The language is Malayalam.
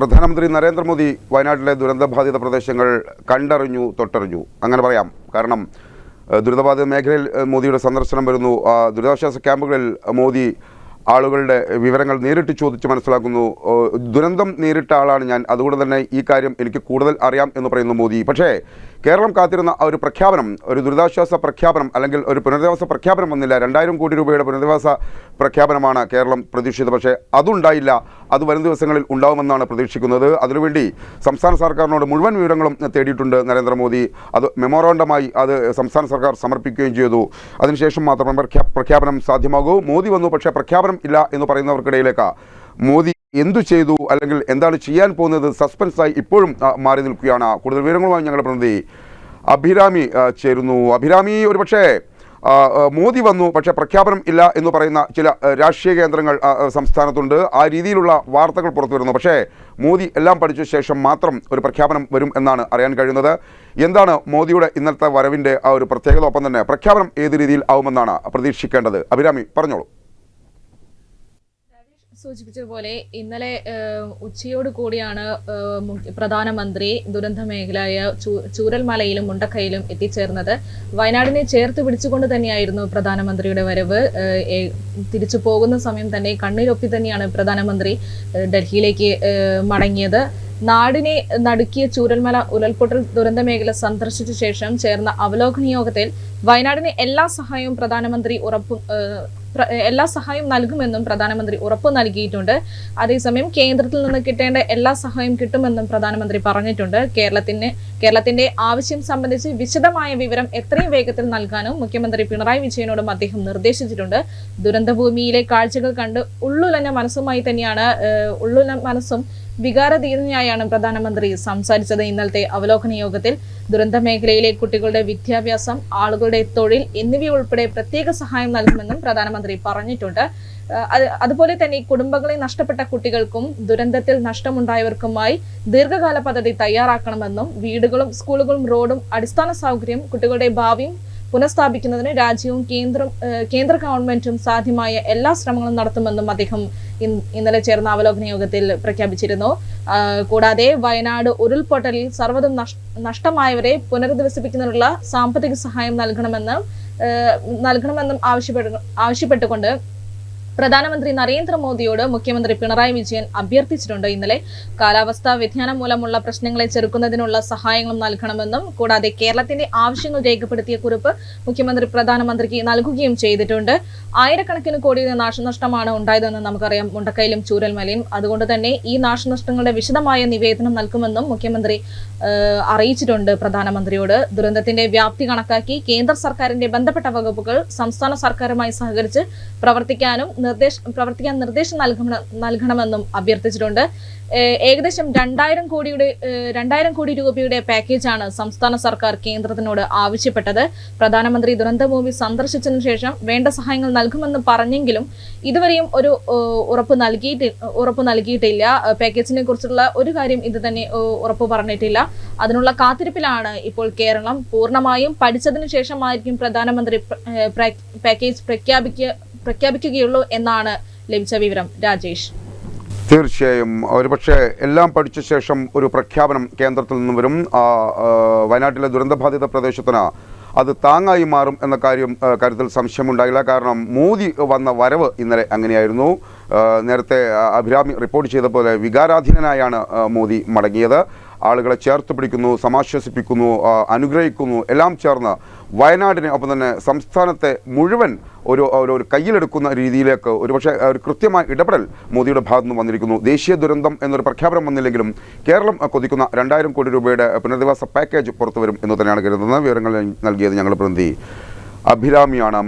പ്രധാനമന്ത്രി നരേന്ദ്രമോദി വയനാട്ടിലെ ദുരന്തബാധിത പ്രദേശങ്ങൾ കണ്ടറിഞ്ഞു തൊട്ടറിഞ്ഞു. അങ്ങനെ പറയാം. കാരണം ദുരിതബാധിത മേഖലയിൽ മോദിയുടെ സന്ദർശനം വരുന്നു. ദുരിതാശ്വാസ ക്യാമ്പുകളിൽ മോദി ആളുകളുടെ വിവരങ്ങൾ നേരിട്ട് ചോദിച്ച് മനസ്സിലാക്കുന്നു. ദുരന്തം നേരിട്ട ആളാണ് ഞാൻ. അതുകൊണ്ട് തന്നെ ഈ കാര്യം എനിക്ക് കൂടുതൽ അറിയാം എന്ന് പറയുന്നു മോദി. പക്ഷേ കേരളം കാത്തിരുന്ന ഒരു പ്രഖ്യാപനം ഒരു ദുരിതാശ്വാസ പ്രഖ്യാപനം അല്ലെങ്കിൽ ഒരു പുനരധിവാസ പ്രഖ്യാപനം വന്നില്ല. രണ്ടായിരം കോടി രൂപയുടെ പുനരധിവാസ പ്രഖ്യാപനമാണ് കേരളം പ്രതീക്ഷിച്ചത്. പക്ഷേ അതുണ്ടായില്ല. അത് വരും ദിവസങ്ങളിൽ ഉണ്ടാവുമെന്നാണ് പ്രതീക്ഷിക്കുന്നത്. അതിനുവേണ്ടി സംസ്ഥാന സർക്കാരിനോട് മുഴുവൻ വിവരങ്ങളും തേടിയിട്ടുണ്ട് നരേന്ദ്രമോദി. അത് മെമ്മോറാണ്ടമായി അത് സംസ്ഥാന സർക്കാർ സമർപ്പിക്കുകയും ചെയ്തു. അതിനുശേഷം മാത്രമേ പ്രഖ്യാപനം സാധ്യമാകൂ. മോദി വന്നു പക്ഷേ പ്രഖ്യാപനം ഇല്ല എന്ന് പറയുന്നവർക്കിടയിലേക്ക് മോദി എന്തു ചെയ്തു അല്ലെങ്കിൽ എന്താണ് ചെയ്യാൻ പോകുന്നത് സസ്പെൻസായി ഇപ്പോഴും മാറി നിൽക്കുകയാണ്. കൂടുതൽ വിവരങ്ങളുമായി ഞങ്ങളുടെ പ്രതിനിധി അഭിരാമി ചേരുന്നു. അഭിരാമി ഒരുപക്ഷേ മോദി വന്നു പക്ഷേ പ്രഖ്യാപനം ഇല്ല എന്ന് പറയുന്ന ചില രാഷ്ട്രീയ കേന്ദ്രങ്ങൾ സംസ്ഥാനത്തുണ്ട്. ആ രീതിയിലുള്ള വാർത്തകൾ പുറത്തു വരുന്നു. പക്ഷേ മോദി എല്ലാം പഠിച്ച ശേഷം മാത്രം ഒരു പ്രഖ്യാപനം വരും എന്നാണ് അറിയാൻ കഴിയുന്നത്. എന്താണ് മോദിയുടെ ഇന്നത്തെ വരവിന്റെ ആ ഒരു പ്രത്യേകത? ഒപ്പം തന്നെ പ്രഖ്യാപനം ഏത് രീതിയിൽ ആവുമെന്നാണ് പ്രതീക്ഷിക്കേണ്ടത്? അഭിരാമി പറഞ്ഞോളൂ. സൂചിപ്പിച്ചതുപോലെ ഇന്നലെ ഉച്ചയോട് കൂടിയാണ് പ്രധാനമന്ത്രി ദുരന്ത മേഖലയായ ചൂരൽമലയിലും മുണ്ടക്കയിലും എത്തിച്ചേർന്നത്. വയനാടിനെ ചേർത്ത് പിടിച്ചുകൊണ്ട് തന്നെയായിരുന്നു പ്രധാനമന്ത്രിയുടെ വരവ്. തിരിച്ചു പോകുന്ന സമയം തന്നെ കണ്ണീരൊപ്പി തന്നെയാണ് പ്രധാനമന്ത്രി ഡൽഹിയിലേക്ക് മടങ്ങിയത്. നാടിനെ നടുക്കിയ ചൂരൽമല ഉരുൾപൊട്ടൽ ദുരന്ത മേഖല സന്ദർശിച്ച ശേഷം ചേർന്ന അവലോകന യോഗത്തിൽ വയനാടിന് എല്ലാ സഹായവും പ്രധാനമന്ത്രി ഉറപ്പ് എല്ലാ സഹായവും നൽകുമെന്നും പ്രധാനമന്ത്രി ഉറപ്പു നൽകിയിട്ടുണ്ട്. അതേസമയം കേന്ദ്രത്തിൽ നിന്ന് കിട്ടേണ്ട എല്ലാ സഹായവും കിട്ടുമെന്നും പ്രധാനമന്ത്രി പറഞ്ഞിട്ടുണ്ട്. കേരളത്തിന് കേരളത്തിന്റെ ആവശ്യം സംബന്ധിച്ച് വിശദമായ വിവരം എത്രയും വേഗത്തിൽ നൽകാനും മുഖ്യമന്ത്രി പിണറായി വിജയനോടും അദ്ദേഹം നിർദ്ദേശിച്ചിട്ടുണ്ട്. ദുരന്തഭൂമിയിലെ കാഴ്ചകൾ കണ്ട് ഉള്ളുലഞ്ഞ മനസ്സുമായി തന്നെയാണ് ഉള്ളുല മനസ്സും വികാരധീനയായാണ് പ്രധാനമന്ത്രി. സംസാരിച്ചത് ഇന്നലത്തെ അവലോകന യോഗത്തിൽ ദുരന്ത മേഖലയിലെ കുട്ടികളുടെ വിദ്യാഭ്യാസം ആളുകളുടെ തൊഴിൽ എന്നിവയുൾപ്പെടെ പ്രത്യേക സഹായം നൽകുമെന്നും പ്രധാനമന്ത്രി പറഞ്ഞിട്ടുണ്ട്. അതുപോലെ തന്നെ കുടുംബങ്ങളെ നഷ്ടപ്പെട്ട കുട്ടികൾക്കും ദുരന്തത്തിൽ നഷ്ടമുണ്ടായവർക്കുമായി ദീർഘകാല പദ്ധതി തയ്യാറാക്കണമെന്നും വീടുകളും സ്കൂളുകളും റോഡും അടിസ്ഥാന സൗകര്യം കുട്ടികളുടെ ഭാവിയും പുനഃസ്ഥാപിക്കുന്നതിന് രാജ്യവും കേന്ദ്ര കേന്ദ്ര ഗവൺമെന്റും സാധ്യമായ എല്ലാ ശ്രമങ്ങളും നടത്തുമെന്നും അദ്ദേഹം ഇന്നലെ ചേർന്ന അവലോകന യോഗത്തിൽ പ്രഖ്യാപിച്ചിരുന്നു. കൂടാതെ വയനാട് ഉരുൾപൊട്ടലിൽ സർവതും നഷ്ടമായവരെ പുനരധിവസിപ്പിക്കുന്നതിനുള്ള സാമ്പത്തിക സഹായം നൽകണമെന്ന് നൽകണമെന്നും ആവശ്യപ്പെട്ടു ആവശ്യപ്പെട്ടുകൊണ്ട് പ്രധാനമന്ത്രി നരേന്ദ്രമോദിയോട് മുഖ്യമന്ത്രി പിണറായി വിജയൻ അഭ്യർത്ഥിച്ചിട്ടുണ്ട്. ഇന്നലെ കാലാവസ്ഥാ വ്യതിയാനം മൂലമുള്ള പ്രശ്നങ്ങളെ ചെറുക്കുന്നതിനുള്ള സഹായങ്ങളും നൽകണമെന്നും കൂടാതെ കേരളത്തിന്റെ ആവശ്യങ്ങൾ രേഖപ്പെടുത്തിയ കുറിപ്പ് മുഖ്യമന്ത്രി പ്രധാനമന്ത്രിക്ക് നൽകുകയും ചെയ്തിട്ടുണ്ട്. ആയിരക്കണക്കിന് കോടിയുടെ നാശനഷ്ടമാണ് ഉണ്ടായതെന്ന് നമുക്കറിയാം. മുണ്ടക്കയിലും ചൂരൽമലയും അതുകൊണ്ട് തന്നെ ഈ നാശനഷ്ടങ്ങളുടെ വിശദമായ നിവേദനം നൽകുമെന്നും മുഖ്യമന്ത്രി അറിയിച്ചിട്ടുണ്ട് പ്രധാനമന്ത്രിയോട്. ദുരന്തത്തിന്റെ വ്യാപ്തി കണക്കാക്കി കേന്ദ്ര സർക്കാരിന്റെ ബന്ധപ്പെട്ട വകുപ്പുകൾ സംസ്ഥാന സർക്കാരുമായി സഹകരിച്ച് പ്രവർത്തിക്കാനും നിർദ്ദേശ പ്രവർത്തിക്കാൻ നിർദ്ദേശം നൽകണം നൽകണമെന്നും അഭ്യർത്ഥിച്ചിട്ടുണ്ട്. ഏകദേശം രണ്ടായിരം കോടിയുടെ രണ്ടായിരം കോടി രൂപയുടെ പാക്കേജാണ് സംസ്ഥാന സർക്കാർ കേന്ദ്രത്തിനോട് ആവശ്യപ്പെട്ടത്. പ്രധാനമന്ത്രി ദുരന്തഭൂമി സന്ദർശിച്ചതിനു ശേഷം വേണ്ട സഹായങ്ങൾ നൽകുമെന്ന് പറഞ്ഞെങ്കിലും ഇതുവരെയും ഒരു ഉറപ്പ് നൽകിയിട്ട് ഉറപ്പ് നൽകിയിട്ടില്ല. പാക്കേജിനെ കുറിച്ചുള്ള ഒരു കാര്യം ഇത് തന്നെ ഉറപ്പ് പറഞ്ഞിട്ടില്ല. അതിനുള്ള കാത്തിരിപ്പിലാണ് ഇപ്പോൾ കേരളം. പൂർണമായും പഠിച്ചതിനു ശേഷമായിരിക്കും പ്രധാനമന്ത്രി പാക്കേജ് പ്രഖ്യാപിക്കുക പ്രഖ്യാപിക്കുകയുള്ളൂ എന്നാണ് ലഭിച്ച വിവരം. രാജേഷ്. തീർച്ചയായും. ഒരുപക്ഷെ എല്ലാം പഠിച്ച ശേഷം ഒരു പ്രഖ്യാപനം കേന്ദ്രത്തിൽ നിന്ന് വരും. വയനാട്ടിലെ ദുരന്തബാധിത പ്രദേശത്തിന് അത് താങ്ങായി മാറും എന്ന കാര്യം കാര്യത്തിൽ സംശയമുണ്ടായില്ല. കാരണം മോദി വന്ന വരവ് ഇന്നലെ അങ്ങനെയായിരുന്നു. നേരത്തെ അഭിരാമി റിപ്പോർട്ട് ചെയ്ത പോലെ വികാരാധീനനായാണ് മോദി മടങ്ങിയത്. ആളുകളെ ചേർത്ത് പിടിക്കുന്നു സമാശ്വസിപ്പിക്കുന്നു അനുഗ്രഹിക്കുന്നു എല്ലാം ചേർന്ന് വയനാടിനെ ഒപ്പം തന്നെ സംസ്ഥാനത്തെ മുഴുവൻ ഒരു ഒരു കയ്യിലെടുക്കുന്ന രീതിയിലേക്ക് ഒരുപക്ഷെ ഒരു കൃത്യമായ ഇടപെടൽ മോദിയുടെ ഭാഗത്തു നിന്ന് വന്നിരിക്കുന്നു. ദേശീയ ദുരന്തം എന്നൊരു പ്രഖ്യാപനം വന്നില്ലെങ്കിലും കേരളം കൊതിക്കുന്ന രണ്ടായിരം കോടി രൂപയുടെ പുനരധിവാസ പാക്കേജ് പുറത്തു വരും എന്ന് തന്നെയാണ് കരുതുന്നത്. വിവരങ്ങൾ നൽകിയത് ഞങ്ങളുടെ പ്രതിനിധി അഭിരാമിയാണ്.